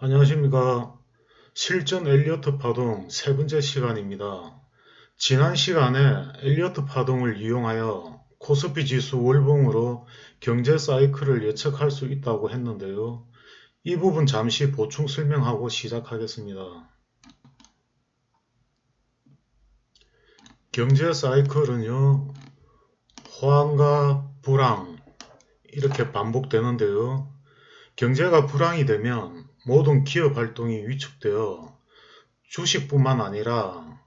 안녕하십니까. 실전 엘리어트 파동 세 번째 시간입니다. 지난 시간에 엘리어트 파동을 이용하여 코스피 지수 월봉으로 경제 사이클을 예측할 수 있다고 했는데요. 이 부분 잠시 보충 설명하고 시작하겠습니다. 경제 사이클은요, 호황과 불황, 이렇게 반복되는데요. 경제가 불황이 되면 모든 기업 활동이 위축되어 주식뿐만 아니라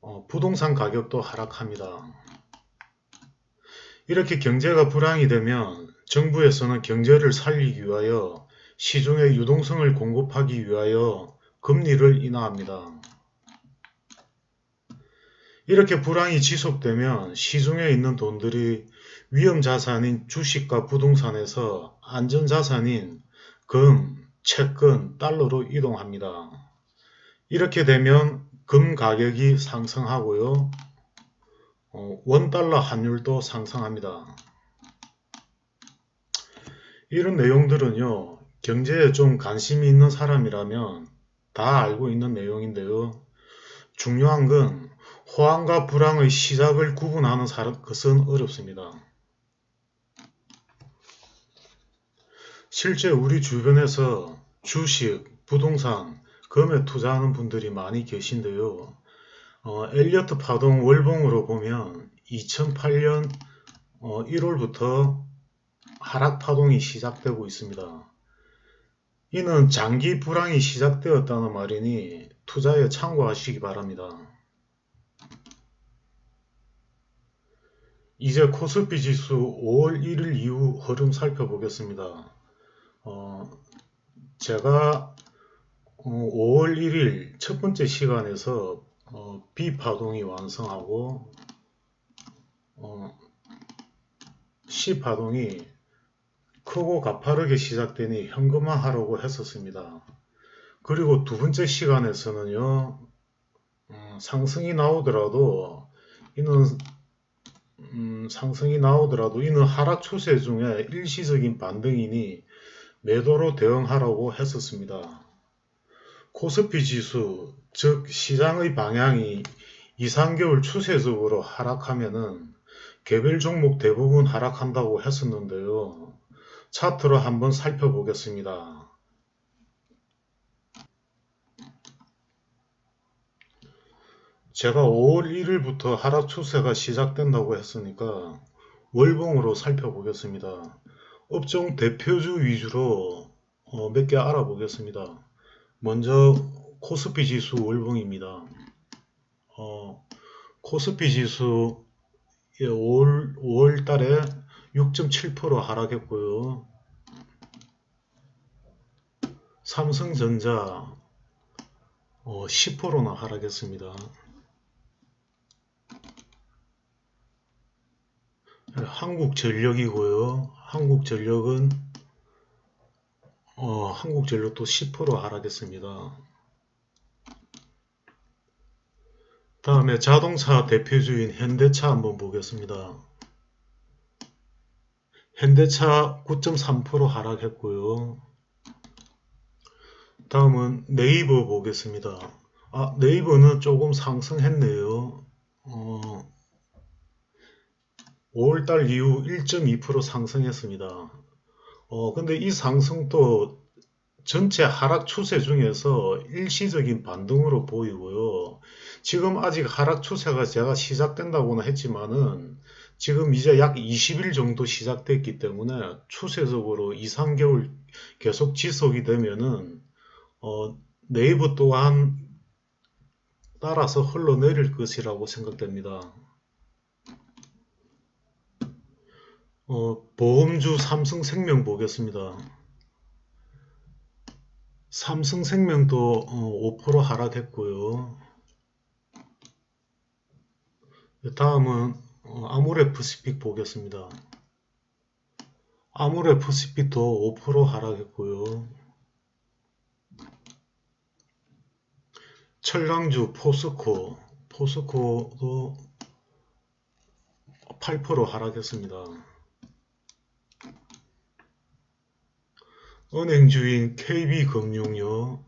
어, 부동산 가격도 하락합니다. 이렇게 경제가 불황이 되면 정부에서는 경제를 살리기 위하여 시중에 유동성을 공급하기 위하여 금리를 인하합니다. 이렇게 불황이 지속되면 시중에 있는 돈들이 위험 자산인 주식과 부동산에서 안전 자산인 금, 채권, 달러로 이동합니다. 이렇게 되면 금 가격이 상승하고요. 어, 원달러 환율도 상승합니다. 이런 내용들은요. 경제에 좀 관심이 있는 사람이라면 다 알고 있는 내용인데요. 중요한 건 호황과 불황의 시작을 구분하는 것은 어렵습니다. 실제 우리 주변에서 주식, 부동산, 금에 투자하는 분들이 많이 계신데요. 어, 엘리어트 파동 월봉으로 보면 2008년 어, 1월부터 하락 파동이 시작되고 있습니다. 이는 장기 불황이 시작되었다는 말이니 투자에 참고하시기 바랍니다. 이제 코스피 지수 5월 1일 이후 흐름 살펴보겠습니다. 어, 제가 5월 어, 1일 첫 번째 시간에서 어, B파동이 완성하고 어, C파동이 크고 가파르게 시작되니 현금화하라고 했었습니다. 그리고 두 번째 시간에서는요, 음, 상승이 나오더라도 이는 음, 상승이 나오더라도 이는 하락 추세 중에 일시적인 반등이니 매도로 대응하라고 했었습니다. 코스피 지수, 즉 시장의 방향이 2, 3개월 추세적으로 하락하면은 개별 종목 대부분 하락한다고 했었는데요. 차트로 한번 살펴보겠습니다. 제가 5월 1일부터 하락 추세가 시작된다고 했으니까 월봉으로 살펴보겠습니다. 업종 대표주 위주로 어, 몇 개 알아보겠습니다. 먼저 코스피 지수 월봉입니다. 어, 코스피 지수 5월, 5월 달에 6.7% 하락했고요. 삼성전자 어, 10%나 하락했습니다. 한국전력이고요. 한국전력은 어, 한국전력도 10% 하락했습니다. 다음에 자동차 대표주인 현대차 한번 보겠습니다. 현대차 9.3% 하락했고요. 다음은 네이버 보겠습니다. 아, 네이버는 조금 상승했네요. 어, 5월달 이후 1.2% 상승했습니다. 어, 근데 이 상승도 전체 하락 추세 중에서 일시적인 반등으로 보이고요. 지금 아직 하락 추세가 제가 시작된다고는 했지만은 지금 이제 약 20일 정도 시작됐기 때문에 추세적으로 2, 3개월 계속 지속이 되면은 어, 네이버 또한 따라서 흘러내릴 것이라고 생각됩니다. 어, 보험주 삼성생명 보겠습니다. 삼성생명도 어, 5% 하락했고요. 다음은 어, 아모레프시픽 보겠습니다. 아모레프시픽도 5% 하락했고요. 철강주 포스코, 포스코도 8% 하락했습니다. 은행주인 KB금융요.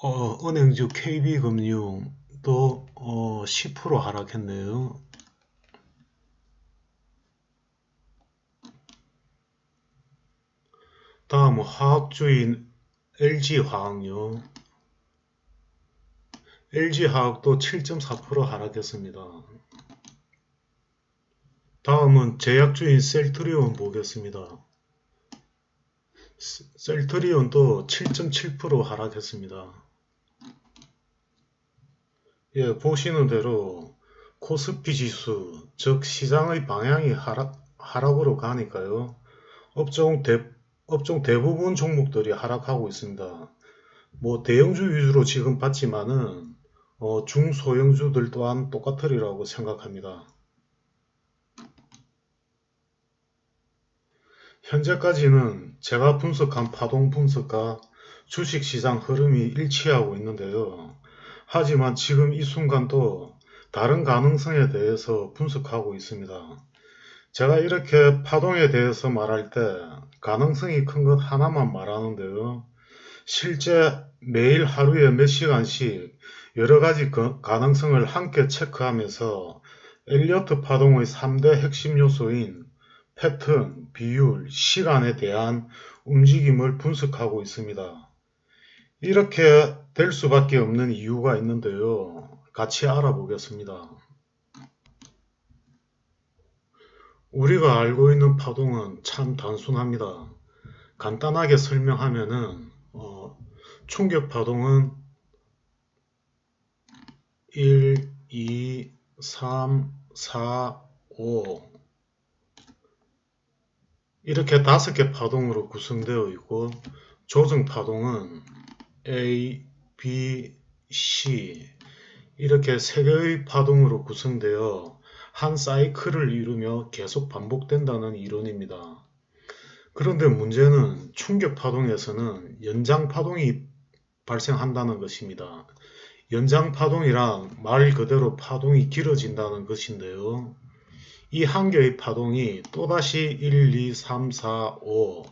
어, 은행주 KB금융도 어, 10% 하락했네요. 다음 화학주인 LG화학요. LG화학도 7.4% 하락했습니다. 다음은 제약주인 셀트리온 보겠습니다. 셀트리온도 7.7% 하락했습니다. 예, 보시는 대로 코스피 지수, 즉 시장의 방향이 하락, 하락으로 가니까요. 업종, 대, 업종 대부분 종목들이 하락하고 있습니다. 뭐 대형주 위주로 지금 봤지만은 어, 중소형주들 또한 똑같으리라고 생각합니다. 현재까지는 제가 분석한 파동 분석과 주식시장 흐름이 일치하고 있는데요. 하지만 지금 이 순간도 다른 가능성에 대해서 분석하고 있습니다. 제가 이렇게 파동에 대해서 말할 때 가능성이 큰 것 하나만 말하는데요. 실제 매일 하루에 몇 시간씩 여러 가지 가능성을 함께 체크하면서 엘리어트 파동의 3대 핵심 요소인 패턴, 비율, 시간에 대한 움직임을 분석하고 있습니다. 이렇게 될 수밖에 없는 이유가 있는데요. 같이 알아보겠습니다. 우리가 알고 있는 파동은 참 단순합니다. 간단하게 설명하면은 어, 충격 파동은 1, 2, 3, 4, 5 이렇게 다섯 개 파동으로 구성되어 있고 조정 파동은 A, B, C 이렇게 세 개의 파동으로 구성되어 한 사이클을 이루며 계속 반복된다는 이론입니다. 그런데 문제는 충격 파동에서는 연장 파동이 발생한다는 것입니다. 연장 파동이란 말 그대로 파동이 길어진다는 것인데요. 이 한 개의 파동이 또다시 1, 2, 3, 4, 5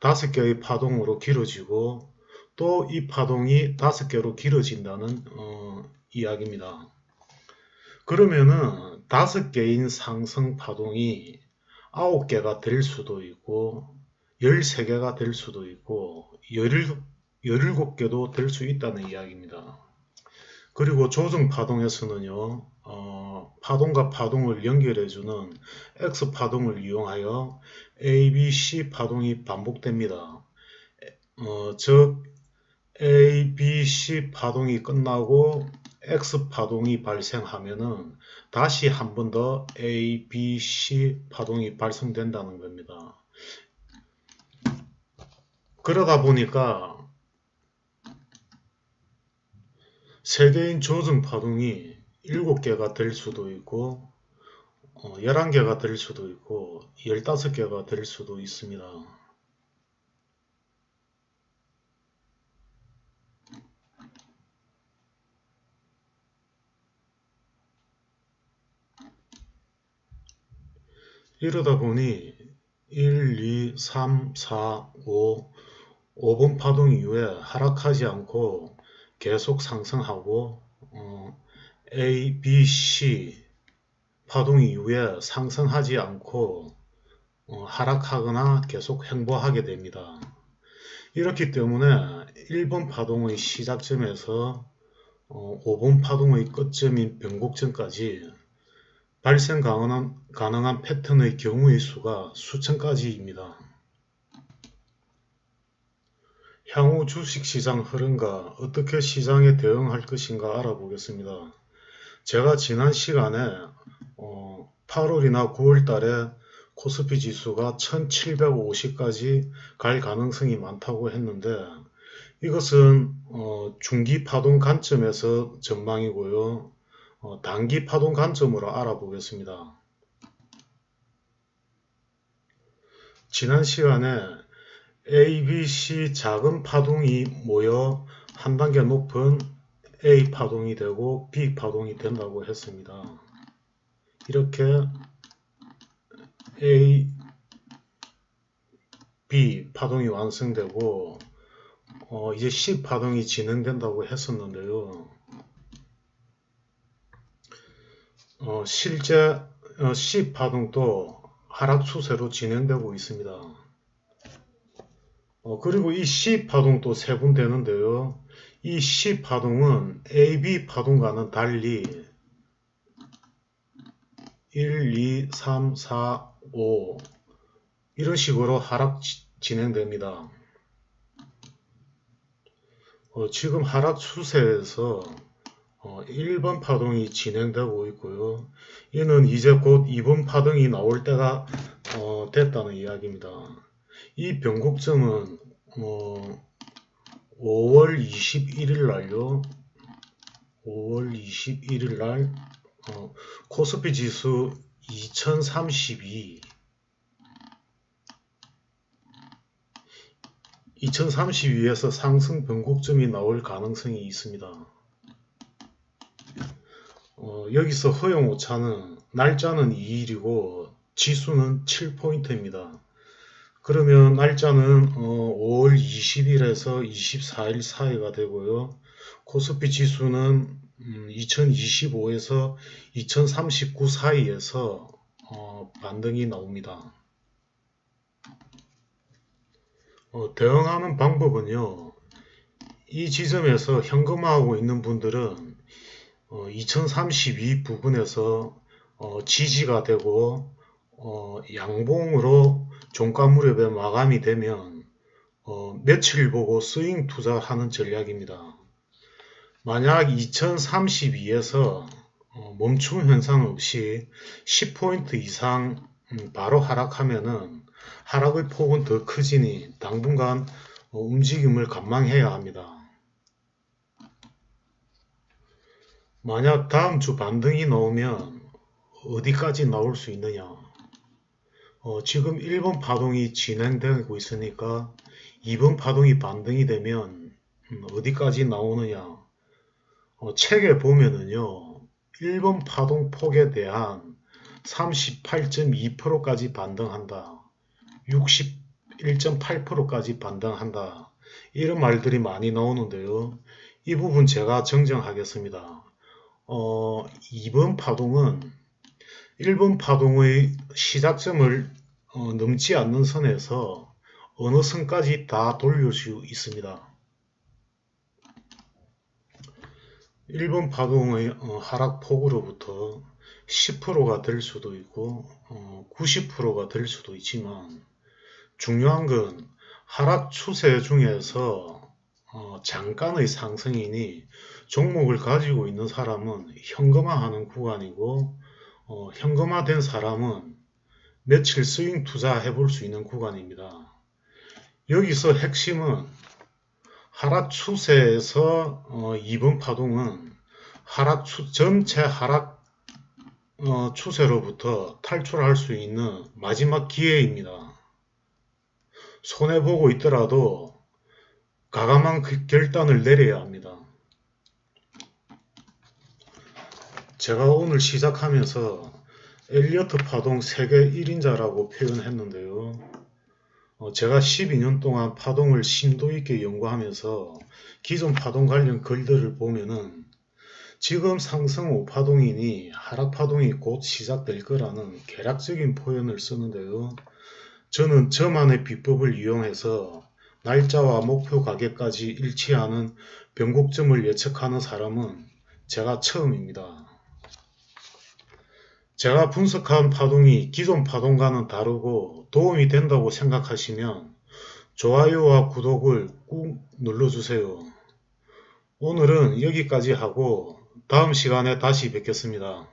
다섯 개의 파동으로 길어지고 또 이 파동이 다섯 개로 길어진다는 어, 이야기입니다. 그러면은 다섯 개인 상승 파동이 아홉 개가 될 수도 있고 13개가 될 수도 있고 17, 개도 될 수 있다는 이야기입니다. 그리고 조정 파동에서는요. 어, 파동과 파동을 연결해주는 X파동을 이용하여 ABC 파동이 반복됩니다. 어, 즉 ABC 파동이 끝나고 X파동이 발생하면은 다시 한 번 더 ABC 파동이 발생된다는 겁니다. 그러다 보니까 세계인 조정 파동이 7개가 될 수도 있고 어, 11개가 될 수도 있고 15개가 될 수도 있습니다. 이러다 보니 1, 2, 3, 4, 5, 5번 파동 이후에 하락하지 않고 계속 상승하고 어, A, B, C 파동 이후에 상승하지 않고 어, 하락하거나 계속 행보하게 됩니다. 이렇기 때문에 1번 파동의 시작점에서 어, 5번 파동의 끝점인 변곡점까지 발생 가능한, 가능한 패턴의 경우의 수가 수천 가지입니다. 향후 주식시장 흐름과 어떻게 시장에 대응할 것인가 알아보겠습니다. 제가 지난 시간에 어, 8월이나 9월 달에 코스피 지수가 1750까지 갈 가능성이 많다고 했는데 이것은 어, 중기 파동 관점에서 전망이고요. 어, 단기 파동 관점으로 알아보겠습니다. 지난 시간에 A, B, C 작은 파동이 모여 한 단계 높은 A 파동이 되고 B 파동이 된다고 했습니다. 이렇게 A, B 파동이 완성되고 어, 이제 C 파동이 진행된다고 했었는데요. 어, 실제 어, C 파동도 하락 추세로 진행되고 있습니다. 어, 그리고 이 C 파동도 세분되는데요. 이 C 파동은 AB 파동과는 달리 1, 2, 3, 4, 5 이런 식으로 하락 진행됩니다. 어, 지금 하락 추세에서 어, 1번 파동이 진행되고 있고요. 이는 이제 곧 2번 파동이 나올 때가 어, 됐다는 이야기입니다. 이 변곡점은 어, 5월 21일 날요. 5월 21일 날 어, 코스피 지수 2032 2032에서 상승 변곡점이 나올 가능성이 있습니다. 어, 여기서 허용 오차는 날짜는 2일이고 지수는 7포인트입니다. 그러면 날짜는 어, 5월 20일에서 24일 사이가 되고요. 코스피 지수는 음, 2025에서 2039 사이에서 어, 반등이 나옵니다. 어, 대응하는 방법은요. 이 지점에서 현금화하고 있는 분들은 어, 2032 부분에서 어, 지지가 되고 어, 양봉으로 종가 무렵에 마감이 되면 어, 며칠 보고 스윙 투자하는 전략입니다. 만약 2032에서 어, 멈춤 현상 없이 10포인트 이상 음, 바로 하락하면은 하락의 폭은 더 커지니 당분간 어, 움직임을 감망해야 합니다. 만약 다음 주 반등이 나오면 어디까지 나올 수 있느냐 어, 지금 1번 파동이 진행되고 있으니까 2번 파동이 반등이 되면 음, 어디까지 나오느냐. 어, 책에 보면은요 1번 파동 폭에 대한 38.2%까지 반등한다. 61.8%까지 반등한다. 이런 말들이 많이 나오는데요. 이 부분 제가 정정하겠습니다. 어, 2번 파동은 1번 파동의 시작점을 어, 넘지 않는 선에서 어느 선까지 다 돌릴 수 있습니다. 1번 파동의 어, 하락폭으로부터 10%가 될 수도 있고 어, 90%가 될 수도 있지만 중요한 건 하락 추세 중에서 어, 잠깐의 상승이니 종목을 가지고 있는 사람은 현금화하는 구간이고 어, 현금화된 사람은 며칠 스윙 투자해 볼 수 있는 구간입니다. 여기서 핵심은 하락 추세에서 어, 2번 파동은 하락 추, 전체 하락 어, 추세로부터 탈출할 수 있는 마지막 기회입니다. 손해보고 있더라도 가감한 그 결단을 내려야 합니다. 제가 오늘 시작하면서 엘리어트 파동 세계 1인자라고 표현했는데요. 어, 제가 12년 동안 파동을 심도 있게 연구하면서 기존 파동 관련 글들을 보면은 지금 상승 5파동이니 하락파동이 곧 시작될 거라는 계략적인 표현을 쓰는데요. 저는 저만의 비법을 이용해서 날짜와 목표 가격까지 일치하는 변곡점을 예측하는 사람은 제가 처음입니다. 제가 분석한 파동이 기존 파동과는 다르고 도움이 된다고 생각하시면 좋아요와 구독을 꾹 눌러주세요. 오늘은 여기까지 하고 다음 시간에 다시 뵙겠습니다.